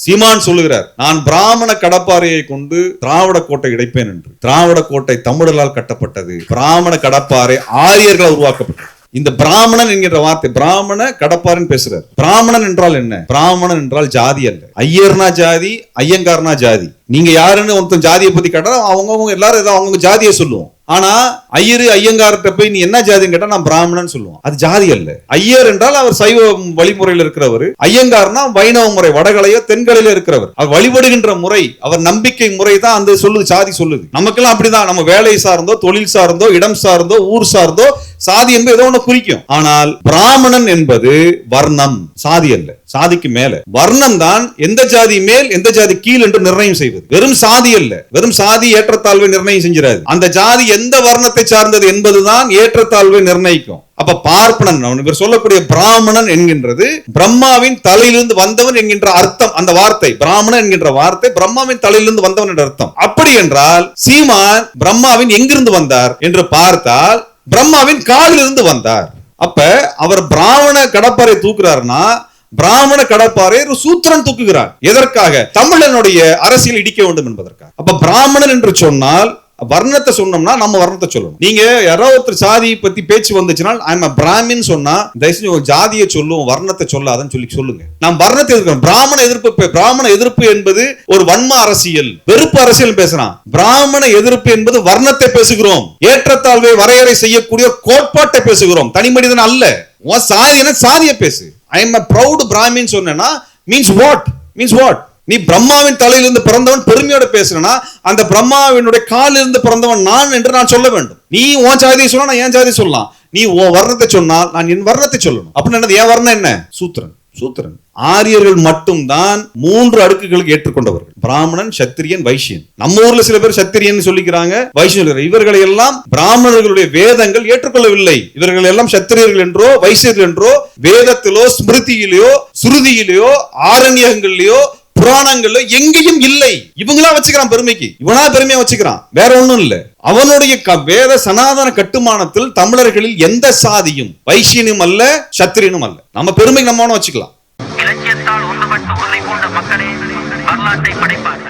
சீமான் சொல்லுகிறார் நான் பிராமண கடப்பாறையை கொண்டு திராவிட கோட்டை இடைப்பேன் என்று. திராவிட கோட்டை தமிழர்களால் கட்டப்பட்டது. பிராமண கடப்பாறை ஆரியர்களால் உருவாக்கப்பட்டது. இந்த பிராமணன் என்கிற வார்த்தை பிராமண கடப்பாருன்னு பேசுறார். பிராமணன் என்றால் என்ன? பிராமணன் என்றால் ஜாதி அல்ல. ஐயர்னா ஜாதி ஐயங்காரனா ஜாதி. நீங்க யாருன்னு ஒருத்தன் ஜாதியை பத்தி கேட்டா அவங்க அவங்க எல்லாரும் ஏதோ அவங்க ஜாதியை சொல்லுவோம். ஆனா ஐயரு ஐயங்கார்ட்ட போய் நீ என்ன ஜாதின்னு கேட்டா நான் பிராமணன் சொல்லுவோம் அது ஜாதி அல்ல. ஐயர் என்றால் அவர் சைவ வழிமுறையில் இருக்கிறவர். ஐயங்கார்னா வைணவ முறை வடகலையோ தென்கலையில இருக்கிறவர். அவர் வழிபடுகின்ற முறை அவர் நம்பிக்கை முறை தான் அந்த சொல்லுது சாதி சொல்லுது. நமக்கெல்லாம் அப்படிதான். நம்ம வேலை சார்ந்தோ தொழில் சார்ந்தோ இடம் சார்ந்தோ ஊர் சார்ந்தோ சாதி என்பது ஏதோ ஒண்ணு குறிக்கும். ஆனால் பிராமணன் என்பது வர்ணம். சாதி அல்ல. சாதிக்கு மேல. வர்ணம் தான் எந்த ஜாதி மேல் எந்த ஜாதி கீழ் என்று நிர்ணயம் செய்வது. வெறும் சாதி அல்ல. வெறும் சாதி ஏற்றத்தாழ்வை நிர்ணயம் செஞ்சிடாது. அந்த ஜாதி எந்த வர்ணத்தை சார்ந்தது என்பதுதான் ஏற்றத்தாழ்வை நிர்ணயிக்கும். அப்ப பார்ப்பனன் அவன் இவர் சொல்லக்கூடிய பிராமணன் என்கின்றது பிரம்மாவின் தலையிலிருந்து வந்தவன் என்கின்ற அர்த்தம். அந்த வார்த்தை பிராமணன் என்கின்ற வார்த்தை பிரம்மாவின் தலையிலிருந்து வந்தவன் என்ற அர்த்தம். அப்படி என்றால் சீமான் பிரம்மாவின் எங்கிருந்து வந்தார் என்று பார்த்தால் பிரம்மாவின் காதிலிருந்து வந்தார். அப்ப அவர் பிராமண கடப்பாரை தூக்குறாருன்னா பிராமண கடப்பாரை ஒரு சூத்திரன் தூக்குகிறார். எதற்காக? தமிழனுடைய அரசியல் இடிக்க வேண்டும் என்பதற்காக. அப்ப பிராமணன் என்று சொன்னால் வர்ணத்தை சொன்னோம்னா நம்ம வர்ணத்தை சொல்லணும். நீங்க யாரோ ஒருத்தர் சாதியை பத்தி பேச்சு வந்துச்சுன்னா ஐம் பிராமின் சொன்னா தயவு ஜாதியை சொல்லும் வர்ணத்தை சொல்லாதன்னு சொல்லி சொல்லுங்க. நான் வர்ணத்தை எதிர்க்கிறேன். பிராமண எதிர்ப்பு பிராமண எதிர்ப்பு என்பது ஒரு வன்ம அரசியல். வெறுப்பு அரசியல் பேசுறான். பிராமண எதிர்ப்பு என்பது வர்ணத்தை பேசுகிறோம். ஏற்றத்தாழ்வை வரையறை செய்யக்கூடிய கோட்பாட்டை பேசுகிறோம். தனி மனிதன் அல்ல. உன் சாதி என்ன சாதியை பேசு. ஐ எம் ப்ரௌட் பிராமின் சொன்னேன்னா மீன்ஸ் வாட் மீன்ஸ் வாட் நீ பிரம்மாவின் தலையிலிருந்து பிறந்தவன் பெருமையோட பேசுறனா அந்த பிரம்மாவினுடைய காலிலிருந்து பிறந்தவன் நான் என்று நான் சொல்ல வேண்டும். நீ உன் ஜாதியை சொன்னா நான் என் ஜாதியை சொல்லலாம். நீ உன் வர்ணத்தை சொன்னால் நான் என் வர்ணத்தை சொல்லணும். அப்படின்னு என்னது? என் வர்ணம் என்ன? சூத்திரன். சூத்திரன். ஆரியர்கள் மட்டும்தான் மூன்று அடுக்குகளுக்கு ஏற்றுக்கொண்டவர்கள். பிராமணன் சத்திரியன் வைசியன் நம்ம ஊர்ல சில பேர் சத்திரியன் சொல்லிக்கிறாங்க வைசியன் இவர்களை எல்லாம் பிராமணர்களுடைய வேதங்கள் ஏற்றுக்கொள்ளவில்லை. இவர்கள் எல்லாம் சத்திரியர்கள் என்றோ வைசியர்கள் என்றோ வேதத்திலோ ஸ்மிருதியிலோ சுருதியிலோ ஆரண்யகங்களிலோ புராணங்கள்ல எங்கேயும் இல்லை. இவங்களா வச்சுக்கிறான் பெருமைக்கு. இவனா பெருமையா வச்சுக்கிறான். வேற ஒண்ணும் இல்ல. அவனுடைய வேத சனாதன கட்டுமானத்தில் தமிழர்களில் எந்த சாதியும் வைசியனும் அல்ல சத்திரியனும் அல்ல. நம்ம பெருமை நம்ம வச்சுக்கலாம். இலக்கியத்தால் ஒன்றுபட்டு உன்னை போன்ற மக்களே வரலாற்றை படைப்பார்